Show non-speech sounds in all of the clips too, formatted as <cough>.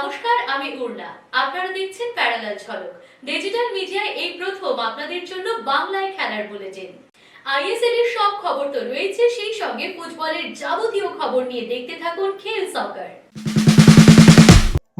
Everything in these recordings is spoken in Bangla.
নমস্কার, আমি উর্না আপনারা দেখছেন প্যারালাল ঝলক। ডিজিটাল মিডিয়ায় এই প্রথম আপনাদের জন্য বাংলায় খেলার বুলেটিন। আইএসএল এর সব খবর তো রয়েছে, সেই সঙ্গে ফুটবলের যাবতীয় খবর নিয়ে দেখতে থাকুন খেল সকার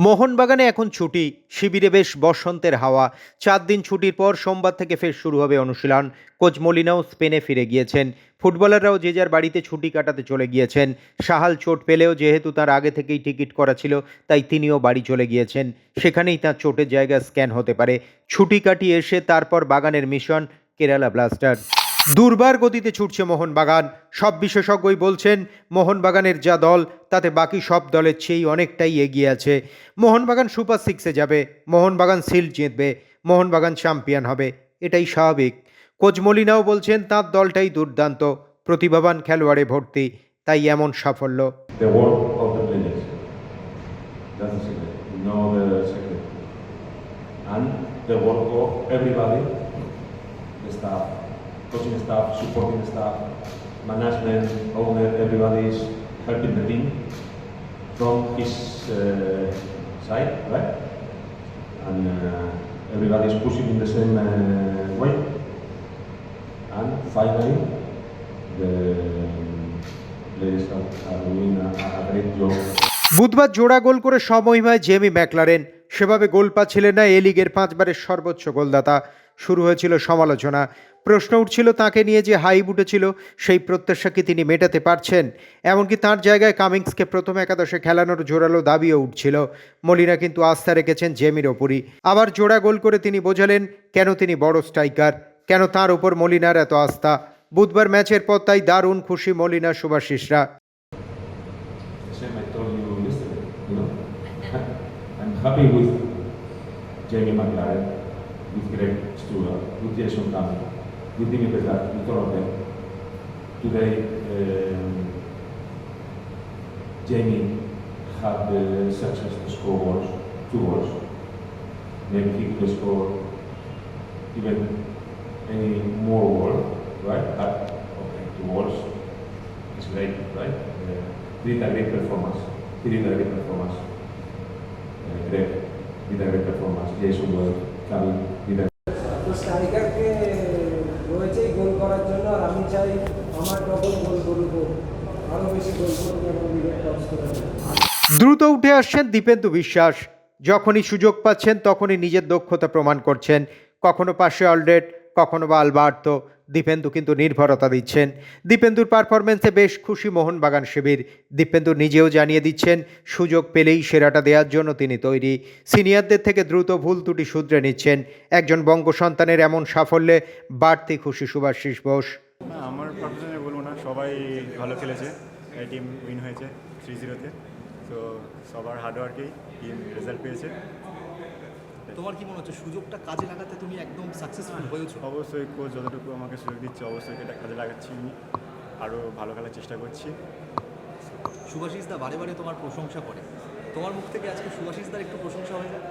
মোহনবাগানে এখন ছুটি। শিবিরে বেশ বসন্তের হাওয়া। চার দিন ছুটির পর সোমবার থেকে ফের শুরু হবে অনুশীলন। কোচ মলিনাও স্পেনে ফিরে গিয়েছেন। ফুটবলাররাও যে যার বাড়িতে ছুটি কাটাতে চলে গিয়েছেন। সাহাল চোট পেলেও যেহেতু তার আগে থেকেই টিকিট করা ছিল, তাই তিনিও বাড়ি চলে গিয়েছেন। সেখানেই তার চোটের জায়গা স্ক্যান হতে পারে। ছুটি কাটিয়ে এসে তারপর বাগানের মিশন, কেরালা ব্লাস্টার। দুর্বার গতিতে ছুটছে মোহনবাগান। সব বিশেষজ্ঞই বলছেন, মোহনবাগানের যা দল, তাতে বাকি সব দলের চেয়েই অনেকটাই এগিয়ে আছে। মোহনবাগান সুপার সিক্সে যাবে, মোহনবাগান সিল্ড জিতবে, মোহনবাগান চ্যাম্পিয়ন হবে। এটাই স্বাভাবিক। কোচ মলিনাও বলছেন, তাঁর দলটাই দুর্দান্ত। প্রতিভাবান খেলোয়াড়ে ভর্তি, তাই এমন সাফল্য। Everybody is pushing. And finally, the a, great job. বুধবার জোড়া গোল করে সমহিমায় জেমি ম্যাকলারেন। সেভাবে গোল পাচ্ছিলেন না এ লিগের পাঁচবারের সর্বোচ্চ গোলদাতা। শুরু হয়েছিল সমালোচনা। প্রশ্ন উঠছিল তাকে নিয়ে যে হাইপ উঠেছিল সেই প্রত্যাশা কি তিনি মেটাতে পারছেন? এমনকি তার জায়গায় কামিংসকে প্রথম একাদশে খেলানোর জোরালো দাবিও উঠছিল। মলিনা কিন্তু আস্থা রেখেছেন জেমির ওপরই। আবার জোড়া গোল করে তিনি বোঝালেন কেন তিনি বড় স্ট্রাইকার? কেন তার উপর মলিনার এত আস্থা? বুধবার ম্যাচের পর তাই দারুণ খুশি Molina শুভাশিসরা <laughs> Even any more goal, right? But, okay, two goals. It's great, right? Uh, did a great performance. He did a great performance. Uh, Greg did a great performance. Jason well. Kevin did a স্ট্রাইকারকে রয়েছেই গোল করার জন্য আর আমি চাই আমার ডবল গোল করব আরও বেশি গোল করব এবং লিগের টপ স্কোরার দ্রুত উঠে আসছেন দীপেন্দু বিশ্বাস যখনই সুযোগ পাচ্ছেন তখনই নিজের দক্ষতা প্রমাণ করছেন কখনো পাশে অলরেড কখনো বা আলবার্তো, দীপেন্দু কিন্তু নির্ভরতা দিচ্ছেন। দীপেন্দুর পারফরমেন্সে বেশ খুশি মোহনবাগান শিবির। দীপেন্দু নিজেও জানিয়ে দিচ্ছেন, সুযোগ পেলেই সেরাটা দেওয়ার জন্য তিনি তৈরি। সিনিয়রদের থেকে দ্রুত ভুল ত্রুটি শুধরে নিচ্ছেন। একজন বঙ্গ সন্তানের এমন সাফল্যে বাড়তি খুশি সুভাষিস বোস। আমার বলব না, সবাই ভালো খেলেছে। টিম উইন হয়েছে থ্রি জিরোতে তো। সবার হার্ডওয়ার্কেই টিম রেজাল্ট পেয়েছে। তোমার কি মনে হচ্ছে সুযোগটা কাজে লাগাতে তুমি একদম সাকসেসফুল হয়েছো? অবশ্যই কোচ যতটুকু আমাকে সুযোগ দিচ্ছে অবশ্যই এটা কাজে লাগাচ্ছি আমি। আরও ভালো খেলার চেষ্টা করছি। সুভাষিস দা বারে বারে তোমার প্রশংসা করে। তোমার মুখ থেকে আজকে সুভাষিস দার একটু প্রশংসা হয়ে যায়?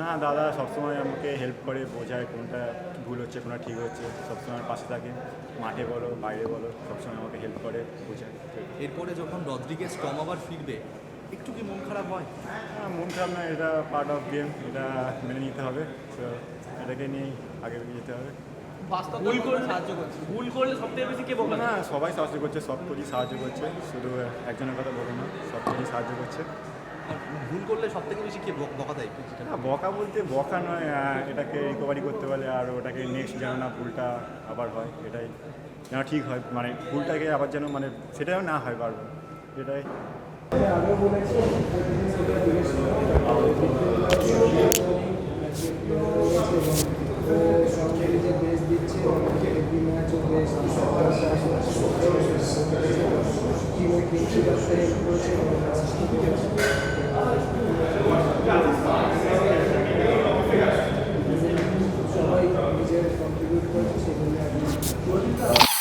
না দাদা সবসময় আমাকে হেল্প করে বোঝায় কোনটা ভুল হচ্ছে কোনটা ঠিক হচ্ছে। সবসময় পাশে থাকে। মাঠে বলো বাইরে বলো সবসময় আমাকে হেল্প করে বোঝায়। এরপরে যখন রদ্রিগেজ টম আবার ফিরবে একটু কি মন খারাপ হয়? হ্যাঁ, মন খারাপ না এটা পার্ট অফ গেম এটা মেনে নিতে হবে। তো এটাকে নিয়েই আগে যেতে হবে। ভুল করলে সাহায্য করছে? ভুল করলে সব থেকে বেশি কে বোকা না সবাই সাহায্য করছে সব কোচই সাহায্য করছে। শুধু একজনের কথা বলব না সব কোচই সাহায্য করছে। ভুল করলে সব থেকে বেশি কে বক- বকা দেয়? না বকা বলতে বকা নয় এটাকে রিকভারি করতে পারলে আর ওটাকে নেক্সট যেন না ভুলটা আবার হয় এটাই। যেন ঠিক হয় মানে ভুলটাকে আবার যেন মানে সেটাও না হয় বারবার এটাই।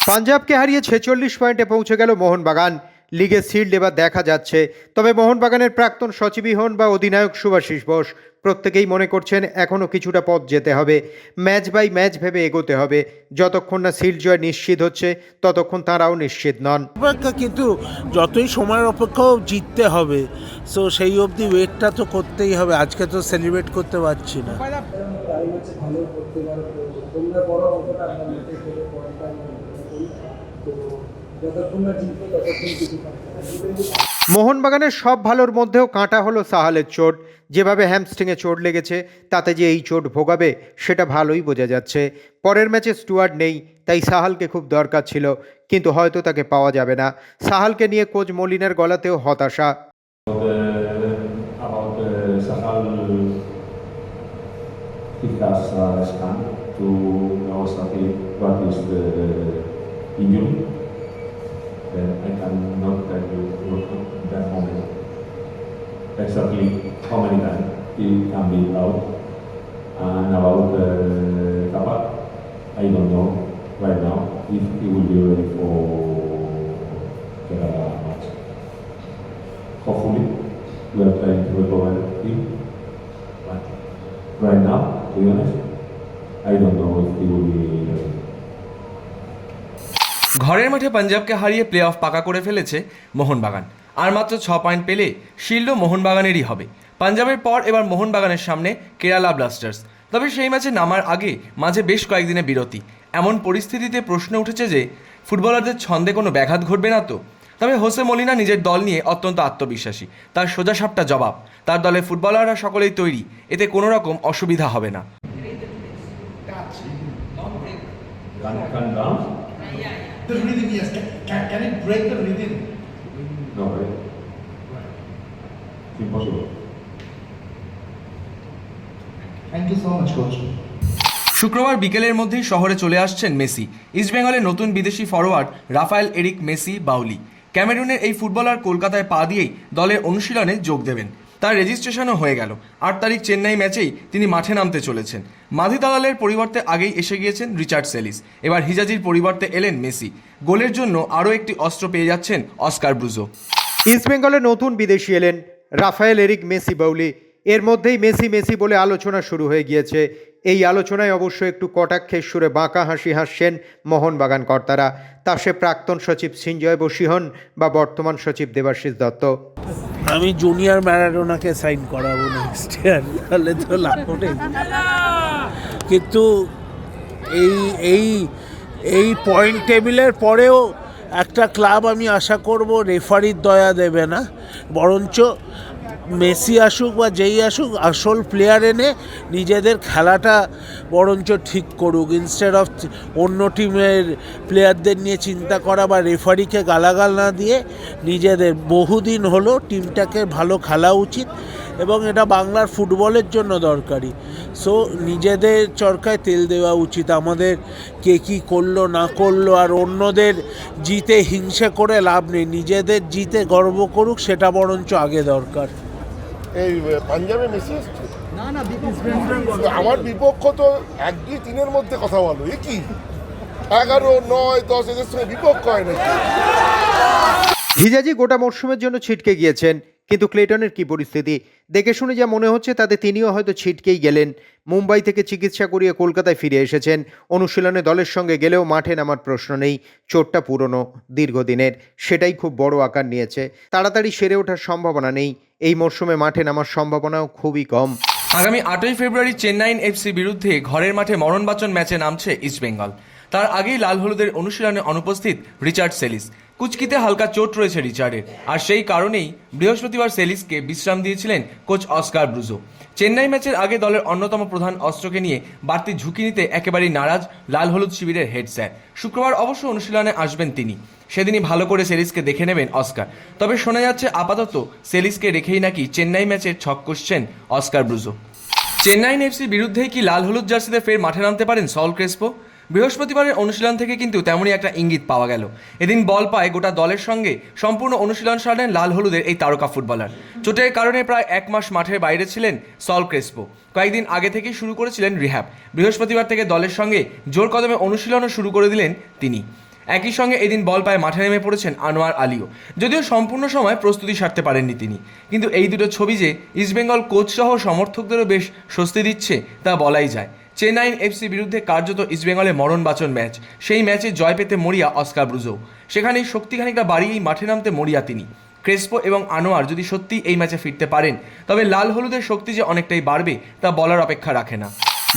পাঞ্জাবকে হারিয়ে ছেচল্লিশ পয়েন্টে পৌঁছে গেল মোহনবাগান। লিগে সিল্ড এবার দেখা যাচ্ছে। তবে মোহনবাগানের প্রাক্তন সচিবই হন বা অধিনায়ক সুভাষিস বোস। প্রত্যেকেই মনে করছেন এখনও কিছুটা পথ যেতে হবে। ম্যাচ বাই ম্যাচ ভেবে এগোতে হবে। যতক্ষণ না সিল জয় নিশ্চিত হচ্ছে ততক্ষণ তারাও নিশ্চিত নন। অপেক্ষা কিন্তু যতই সময়ের অপেক্ষাও জিততে হবে। সো সেই অবধি ওয়েটটা তো করতেই হবে। আজকে তো সেলিব্রেট করতে পারছি না। তোমরা বড় মোহনবাগানের সব ভালোর মধ্যেও কাঁটা হলো সাহালের চোট যেভাবে হ্যামস্ট্রিংয়ে চোট লেগেছে তাতে যে এই চোট ভোগাবে সেটা ভালোই বোঝা যাচ্ছে পরের ম্যাচে স্টুয়ার্ড নেই তাই সাহালকে খুব দরকার ছিল কিন্তু হয়তো তাকে পাওয়া যাবে না সাহালকে নিয়ে কোচ মলিনার গলাতেও হতাশা uh, to know the injury. Then I cannot tell you that moment exactly how many times he can be out. And about the Kabak, I don't know right now if he will be ready for the match hopefully we are trying to recover him. ঘরের মাঠে পাঞ্জাবকে হারিয়ে প্লে অফ পাকা করে ফেলেছে মোহনবাগান। আর মাত্র ছ পয়েন্ট পেলে শিল্ড মোহনবাগানেরই হবে। পাঞ্জাবের পর এবার মোহনবাগানের সামনে কেরালা ব্লাস্টার্স। তবে সেই ম্যাচে নামার আগে মাঝে বেশ কয়েকদিনে বিরতি। এমন পরিস্থিতিতে প্রশ্ন উঠেছে যে, ফুটবলারদের ছন্দে কোনো ব্যাঘাত ঘটবে না তো? তবে হোসে মলিনা নিজের দল নিয়ে অত্যন্ত আত্মবিশ্বাসী। তার সোজাসাপটা জবাব, তার দলের ফুটবলাররা সকলেই তৈরি, এতে কোনো রকম অসুবিধা হবে না? The rhythm, yes. Can, can, can it break the rhythm? No, right? It's impossible. Thank you so much, coach. শুক্রবার বিকেলের মধ্যেই শহরে চলে আসছেন মেসি ইস্টবেঙ্গলের নতুন বিদেশি ফরোয়ার্ড রাফায়েল এরিক মেসি বাউলি ক্যামেরুনের এই ফুটবলার কলকাতায় পা দিয়েই দলের অনুশীলনে যোগ দেবেন তার রেজিস্ট্রেশনও হয়ে গেল। আট তারিখ চেন্নাই ম্যাচেই তিনি মাঠে নামতে চলেছেন। মাধি দালালের পরিবর্তে আগেই এসে গিয়েছেন রিচার্ড সেলিস। এবার হিজাজির পরিবর্তে এলেন মেসি। গোলের জন্য আরও একটি অস্ত্র পেয়ে যাচ্ছেন অস্কার ব্রুজো। ইস্টবেঙ্গলে নতুন বিদেশি এলেন রাফায়েল এরিক মেসি বাউলি। এর মধ্যেই মেসি মেসি বলে আলোচনা শুরু হয়ে গিয়েছে। এই আলোচনায় অবশ্য একটু কটাক্ষের সুরে বাঁকা হাসি হাসছেন মোহনবাগান কর্তারা। তা সে প্রাক্তন সচিব সিঞ্জয় বসি হন বা বর্তমান সচিব দেবাশিস দত্ত। আমি জুনিয়র ম্যারাডোনাকে সাইন করাবো নেক্সট ইয়ার তাহলে তো লাভ নেই কিন্তু এই এই এই পয়েন্ট টেবিলের পরেও একটা ক্লাব আমি আশা করব রেফারির দয়া দেবে না। বরঞ্চ মেসি আসুক বা যেই আসুক, আসল প্লেয়ার এনে নিজেদের খেলাটা বরঞ্চ ঠিক করুক। ইনস্টেড অফ অন্য টিমের প্লেয়ারদের নিয়ে চিন্তা করা বা রেফারিকে গালাগাল না দিয়ে নিজেদের, বহুদিন হলো টিমটাকে ভালো খেলা উচিত এবং এটা বাংলার ফুটবলের জন্য দরকারি। সো নিজেদের চরকায় তেল দেওয়া উচিত। আমাদের কে কী করল, না করল, আর অন্যদের জিতে হিংসে করে লাভ নেই। নিজেদের জিতে গর্ব করুক, সেটা বরঞ্চ আগে দরকার। এই পাঞ্জাবে মেসি এসছে? আমার বিপক্ষ তো এক দুই তিনের মধ্যে কথা বলো এ কি? এগারো নয় দশ এদের সঙ্গে বিপক্ষ হয় নাকি? হিজাজি গোটা মরশুমের জন্য ছিটকে গিয়েছেন কিন্তু ক্লেটনের কি পরিস্থিতি? দেখে শুনে যা মনে হচ্ছে তাতে তিনিও হয়তো ছিটকেই গেলেন। মুম্বাই থেকে চিকিৎসা করিয়ে কলকাতায় ফিরে এসেছেন। অনুশীলনে দলের সঙ্গে গেলেও মাঠে নামার প্রশ্ন নেই। চোটটা পুরনো, দীর্ঘদিনের। সেটাই খুব বড় আকার নিয়েছে। তাড়াতাড়ি সেরে ওঠার সম্ভাবনা নেই। এই মরশুমে মাঠে নামার সম্ভাবনাও খুবই কম। আগামী আটই ফেব্রুয়ারি চেন্নাইন এফসি বিরুদ্ধে ঘরের মাঠে মরণবাচন ম্যাচে নামছে ইস্টবেঙ্গল। তার আগেই লাল হলুদের অনুশীলনে অনুপস্থিত রিচার্ড সেলিস। কুচকিতে হালকা চোট রয়েছে রিচার্ডের। আর সেই কারণেই বৃহস্পতিবার সেলিসকে বিশ্রাম দিয়েছিলেন কোচ অস্কার ব্রুজো। চেন্নাই ম্যাচের আগে দলের অন্যতম প্রধান অস্ত্রকে নিয়ে বাড়তি ঝুঁকি নিতে একেবারেই নারাজ লাল হলুদ শিবিরের হেড স্যার। শুক্রবার অবশ্য অনুশীলনে আসবেন তিনি। সেদিনই ভালো করে সেলিসকে দেখে নেবেন অস্কার। তবে শোনা যাচ্ছে আপাতত সেলিসকে রেখেই নাকি চেন্নাই ম্যাচের ছক কষছেন অস্কার ব্রুজো। চেন্নাইন এফসি বিরুদ্ধেই কি লাল হলুদ জার্সিতে ফের মাঠে নামতে পারেন সল ক্রেসপো? বৃহস্পতিবারের অনুশীলন থেকে কিন্তু তেমনই একটা ইঙ্গিত পাওয়া গেল। এদিন বল পায় গোটা দলের সঙ্গে সম্পূর্ণ অনুশীলন সারেন লাল হলুদের এই তারকা ফুটবলার। চোটের কারণে প্রায় এক মাস মাঠের বাইরে ছিলেন সল ক্রেসপো। কয়েকদিন আগে থেকেই শুরু করেছিলেন রিহ্যাব। বৃহস্পতিবার থেকে দলের সঙ্গে জোর কদমে অনুশীলনও শুরু করে দিলেন তিনি। একই সঙ্গে এদিন বল পায়ে মাঠে নেমে পড়েছেন আনোয়ার আলীও। যদিও সম্পূর্ণ সময় প্রস্তুতি সারতে পারেননি তিনি। কিন্তু এই দুটো ছবি যে ইস্টবেঙ্গল কোচ সহ সমর্থকদেরও বেশ স্বস্তি দিচ্ছে তা বলাই যায়। চেন্নাইন এফসি বিরুদ্ধে কার্যত ইস্টবেঙ্গলে মরণ বাচন ম্যাচ। সেই ম্যাচে জয় পেতে মরিয়া অস্কার ব্রুজো। সেখানে শক্তি খানিকটা বাড়িয়েই মাঠে নামতে মরিয়া তিনি। ক্রেসপো এবং আনোয়ার যদি সত্যি এই ম্যাচে ফিরতে পারেন, তবে লাল হলুদের শক্তি যে অনেকটাই বাড়বে, তা বলার অপেক্ষা রাখে না।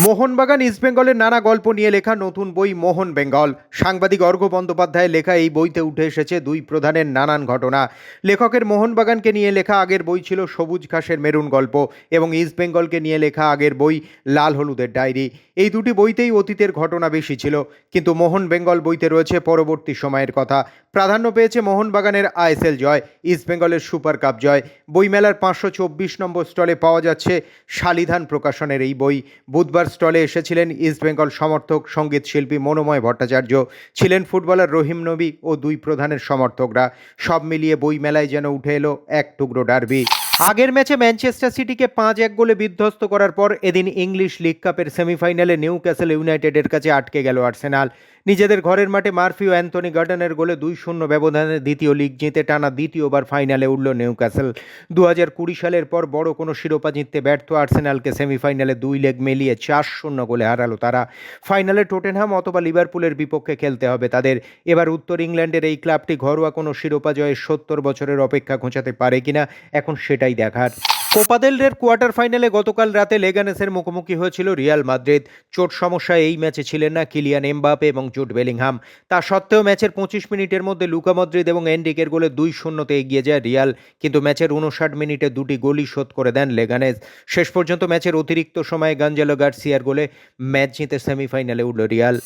মোহনবাগান ইস্টবেঙ্গলের নানা গল্প নিয়ে লেখা নতুন বই মোহন বেঙ্গল। সাংবাদিক অর্ঘ বন্দ্যোপাধ্যায়ের লেখা এই বইতে উঠে এসেছে দুই প্রধানের নানান ঘটনা। লেখকের মোহনবাগানকে নিয়ে লেখা আগের বই ছিল সবুজ ঘাসের মেরুন গল্প এবং ইস্টবেঙ্গলকে নিয়ে লেখা আগের বই লাল হলুদের ডায়েরি। এই দুটি বইতেই অতীতের ঘটনা বেশি ছিল। কিন্তু মোহন বেঙ্গল বইতে রয়েছে পরবর্তী সময়ের কথা। প্রাধান্য পেয়েছে মোহনবাগানের আইএসএল জয় ইস্টবেঙ্গলের সুপার কাপ জয়। বইমেলার পাঁচশো চব্বিশ নম্বর স্টলে পাওয়া যাচ্ছে শালিধান প্রকাশনের এই বই। বুধবার স্টলে এসেছিলেন ইস্টবেঙ্গল সমর্থক সংগীত শিল্পী মনোময় ভট্টাচার্য। ছিলেন ফুটবলার রহিম নবী ও দুই প্রধানের সমর্থকরা। সব মিলিয়ে বই মেলায় যেন উঠে এলো এক টুকরো ডার্বি। আগের ম্যাচে ম্যানচেস্টার সিটিকে পাঁচ এক গোলে বিধ্বস্ত করার পর এদিন ইংলিশ লিগ কাপের সেমিফাইনালে নিউ ক্যাসেল ইউনাইটেডের কাছে আটকে গেল আর্সেনাল। নিজেদের ঘরের মাঠে মার্ফি ও অ্যান্থনি গার্ডেনের গোলে দুই শূন্য ব্যবধানে দ্বিতীয় লিগ জিতে টানা দ্বিতীয়বার ফাইনালে উঠল নিউ ক্যাসেল দু হাজার কুড়ি সালের পর বড় কোনো শিরোপা জিততে ব্যর্থ আর্সেনালকে সেমিফাইনালে দুই লেগ মিলিয়ে চার শূন্য গোলে হারালো তারা। ফাইনালে টোটেনহাম অথবা লিভারপুলের বিপক্ষে খেলতে হবে তাদের। এবার উত্তর ইংল্যান্ডের এই ক্লাবটি ঘরোয়া কোনো শিরোপা জয়ের সত্তর বছরের অপেক্ষা ঘোচাতে পারে কিনা, এখন সেটাই দেখার। কোপাদেলের কোয়ার্টার ফাইনালে গতকাল রাতে লেগানেসের মুখোমুখি হয়েছিল রিয়াল মাদ্রিদ চোট সমস্যায় এই ম্যাচে ছিলেন না কিলিয়ান এমবাপে এবং জুট বেলিংহাম। তা সত্ত্বেও ম্যাচের পঁচিশ মিনিটের মধ্যে লুকা মদ্রিদ এবং এন্ডিকের গোলে দুই শূন্যতে এগিয়ে যায় রিয়াল কিন্তু ম্যাচের উনষাট মিনিটে দুটি গোলই শোধ করে দেন লেগানেস। শেষ পর্যন্ত ম্যাচের অতিরিক্ত সময়ে গাঞ্জেলো গার্সিয়ার গোলে ম্যাচ জিতে সেমিফাইনালে উঠল রিয়াল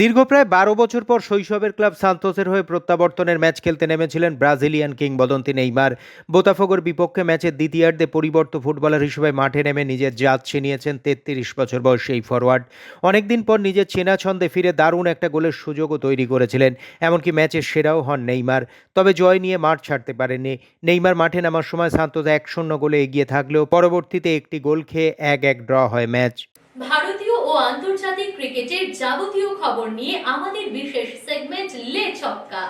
দীর্ঘ প্রায় বারো বছর পর শৈশবের ক্লাব সান্তোসের হয়ে প্রত্যাবর্তনের ম্যাচ খেলতে নেমেছিলেন ব্রাজিলিয়ান কিংবদন্তি নেইমার। বোতাফোগোর বিপক্ষে ম্যাচের দ্বিতীয়ার্ধে পরিবর্ত ফুটবলার হিসেবে মাঠে নেমে নিজের জাত ছিনিয়েছেন তেত্রিশ বছর বয়সী এই ফরওয়ার্ড অনেকদিন পর নিজের চেনা ছন্দে ফিরে দারুণ একটা গোলের সুযোগও তৈরি করেছিলেন, এমনকি ম্যাচের সেরাও হন নেইমার। তবে জয় নিয়ে মাঠ ছাড়তে পারেননি। নেইমার মাঠে নামার সময় সান্তোস এক শূন্য গোলে এগিয়ে থাকলেও পরবর্তীতে একটি গোল খেয়ে এক এক ড্র হয় ম্যাচ। আন্তর্জাতিক ক্রিকেটের যাবতীয় খবর নিয়ে আমাদের বিশেষ সেগমেন্ট লে ছক্কা।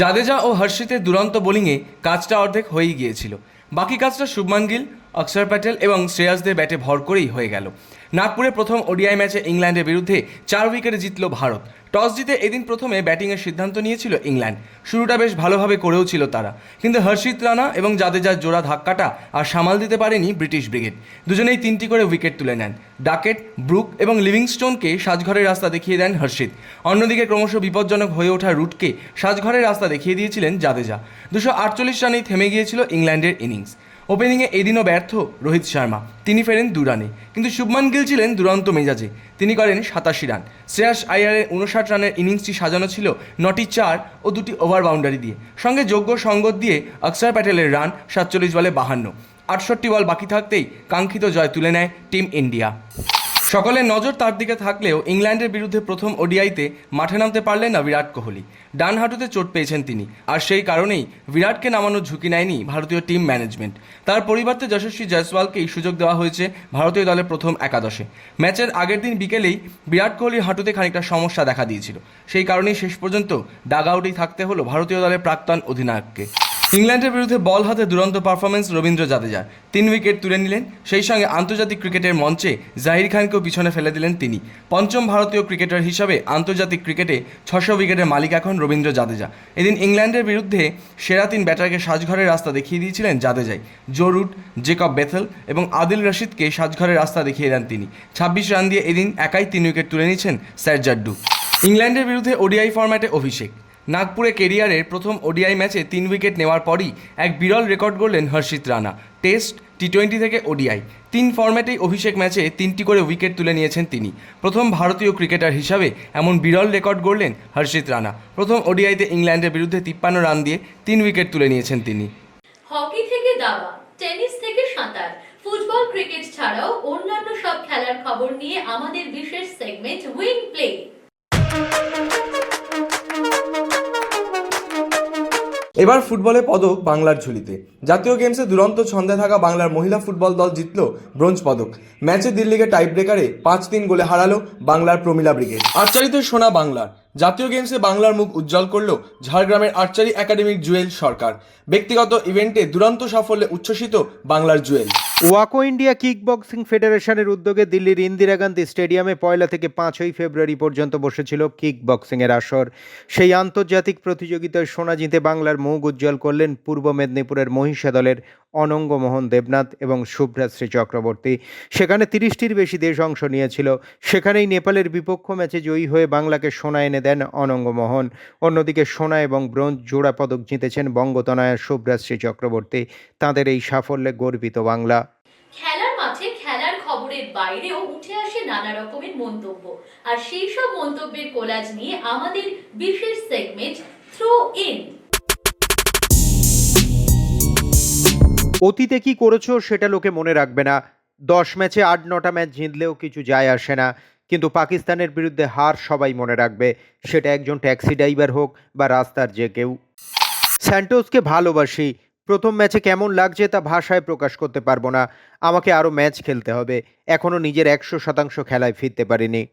জাদেজা ও হর্ষিতের দুরন্ত বোলিংয়ে কাজটা অর্ধেক হয়েই গিয়েছিল। বাকি কাজটা শুভমান গিল অক্ষর প্যাটেল এবং শ্রেয়াসদের ব্যাটে ভর করেই হয়ে গেল। নাগপুরে প্রথম ওডিআই ম্যাচে ইংল্যান্ডের বিরুদ্ধে চার উইকেটে জিতল ভারত। টস জিতে এদিন প্রথমে ব্যাটিংয়ের সিদ্ধান্ত নিয়েছিল ইংল্যান্ড। শুরুটা বেশ ভালোভাবে করেও ছিল তারা। কিন্তু হর্ষিত রানা এবং জাদেজার জোড়া ধাক্কাটা আর সামাল দিতে পারেনি ব্রিটিশ ব্রিগেড। দুজনেই তিনটি করে উইকেট তুলে নেন। ডাকেট, ব্রুক এবং লিভিংস্টোনকে সাজঘরের রাস্তা দেখিয়ে দেন হর্ষিত। অন্যদিকে ক্রমশ বিপজ্জনক হয়ে ওঠা রুটকে সাজঘরের রাস্তা দেখিয়ে দিয়েছিলেন জাদেজা। দুশো আটচল্লিশ রানেই থেমে গিয়েছিল ইংল্যান্ডের ইনিংস। ওপেনিংয়ে এদিনও ব্যর্থ রোহিত শর্মা। তিনি ফেরেন দু রানে। কিন্তু শুভমান গিল ছিলেন দুরন্ত মেজাজে। তিনি করেন সাতাশি রান। শ্রেয়াস আয়ারের উনষাট রানের ইনিংসটি সাজানো ছিল নটি চার ও দুটি ওভার বাউন্ডারি দিয়ে। সঙ্গে যোগ্য সঙ্গত দিয়ে অক্ষর প্যাটেলের রান সাতচল্লিশ বলে বাহান্ন। আটষট্টি বল বাকি থাকতেই কাঙ্ক্ষিত জয় তুলে নেয় টিম ইন্ডিয়া। সকলের নজর তার দিকে থাকলেও ইংল্যান্ডের বিরুদ্ধে প্রথম ওডিআইতে মাঠে নামতে পারলেন না বিরাট কোহলি। ডান হাঁটুতে চোট পেয়েছেন তিনি, আর সেই কারণেই বিরাটকে নামানোর ঝুঁকি নেয়নি ভারতীয় টিম ম্যানেজমেন্ট। তার পরিবর্তে যশস্বী জয়সওয়ালকেই সুযোগ দেওয়া হয়েছে ভারতীয় দলের প্রথম একাদশে। ম্যাচের আগের দিন বিকেলেই বিরাট কোহলির হাঁটুতে খানিকটা সমস্যা দেখা দিয়েছিল। সেই কারণেই শেষ পর্যন্ত ডাগ আউটেই থাকতে হলো ভারতীয় দলের প্রাক্তন অধিনায়ককে। ইংল্যান্ডের বিরুদ্ধে বল হাতে দুরন্ত পারফরমেন্স রবীন্দ্র জাদেজা। তিন উইকেট তুলে নিলেন, সেই সঙ্গে আন্তর্জাতিক ক্রিকেটের মঞ্চে জাহির খানকেও পিছনে ফেলে দিলেন তিনি। পঞ্চম ভারতীয় ক্রিকেটার হিসাবে আন্তর্জাতিক ক্রিকেটে ছশো উইকেটের মালিক এখন রবীন্দ্র জাদেজা। এদিন ইংল্যান্ডের বিরুদ্ধে সেরা তিন ব্যাটারকে সাজঘরের রাস্তা দেখিয়ে দিয়েছিলেন জাদেজাই। জো রুট, জেকব বেথেল এবং আদিল রশিদকে সাজঘরের রাস্তা দেখিয়ে দেন তিনি। ছাব্বিশ রান দিয়ে এদিন একাই তিন উইকেট তুলে নিয়েছেন স্যার জাড্ডু। ইংল্যান্ডের বিরুদ্ধে ওডিআই ফরম্যাটে অভিষেক। নাগপুরে কেরিয়ারের প্রথম ওডিআই ম্যাচে তিন উইকেট নেওয়ার পরই এক বিরল রেকর্ড গড়লেন Harshit Rana. Test T twenty থেকে ওডিআই। তিন ফর্ম্যাটেই অভিষেক ম্যাচে তিনটি করে উইকেট তুলে নিয়েছেন তিনি। প্রথম ভারতীয় ক্রিকেটার হিসাবে এমন বিরল রেকর্ড গড়লেন হর্ষিত রানা। প্রথম ওডিআইতে ইংল্যান্ডের বিরুদ্ধে তিপ্পান্ন রান দিয়ে তিন উইকেট তুলে নিয়েছেন তিনি। হকি থেকে দাবা, টেনিস থেকে সাঁতার, ফুটবল, ক্রিকেট ছাড়াও অন্যান্য সব খেলার খবর নিয়ে আমাদের বিশেষ সেগমেন্ট প্লে এবার ফুটবলে পদক বাংলার ঝুলিতে। জাতীয় গেমসে দুরন্ত ছন্দে থাকা বাংলার মহিলা ফুটবল দল জিতল ব্রোঞ্জ পদক। ম্যাচে দিল্লিকে টাইব্রেকারে পাঁচ তিন গোলে হারালো বাংলার প্রমিলা ব্রিগেড। আর্চারিতে সোনা বাংলার। জাতীয় গেমসে বাংলার মুখ উজ্জ্বল করল ঝাড়গ্রামের আর্চারি একাডেমির জুয়েল সরকার। ব্যক্তিগত ইভেন্টে দুরন্ত সাফল্যে উচ্ছ্বসিত বাংলার জুয়েল। ওয়াকো ইন্ডিয়া কিক বক্সিং ফেডারেশনের উদ্যোগে দিল্লির ইন্দিরা গান্ধী স্টেডিয়ামে পয়লা থেকে পাঁচই ফেব্রুয়ারি পর্যন্ত বসেছিল কিক বক্সিংয়ের আসর। সেই আন্তর্জাতিক প্রতিযোগিতায় সোনা জিতে বাংলার মুখ উজ্জ্বল করলেন পূর্ব মেদিনীপুরের মহিষা দলের অনঙ্গ মোহন দেবনাথ এবং শুভ্রাশ্রী চক্রবর্তী। সেখানে তিরিশটির বেশি দেশ অংশ নিয়েছিল। সেখানেই নেপালের বিপক্ষ ম্যাচে জয়ী হয়ে বাংলাকে সোনা এনে দেন অনঙ্গ মোহন অন্যদিকে সোনা এবং ব্রোঞ্জ জোড়া পদক জিতেছেন বঙ্গতনয়া শুভ্রাশ্রী চক্রবর্তী। তাঁদের এই সাফল্যে গর্বিত বাংলা। খবরের বাইরেও উঠে আসে নানা রকমের মন্তব্য। আর সেই সব মন্তব্যের কোলাজ নিয়ে আমাদের বিশেষ সেগমেন্ট থ্রো ইন অতীতে কি করেছ সেটা লোকে মনে রাখবে না। দশ ম্যাচে আট, নটা ম্যাচ জিতলেও কিছু যায় আসে না। কিন্তু পাকিস্তানের বিরুদ্ধে হার সবাই মনে রাখবে। সেটা একজন ট্যাক্সি ড্রাইভার হোক বা রাস্তার যে কেউ। স্যান্টোসকে ভালোবাসি। প্রথম ম্যাচে কেমন লাগছে তা ভাষায় প্রকাশ করতে পারব না। আমাকে আরও ম্যাচ খেলতে হবে। এখনও নিজের একশো শতাংশ খেলায় ফিরতে পারিনি।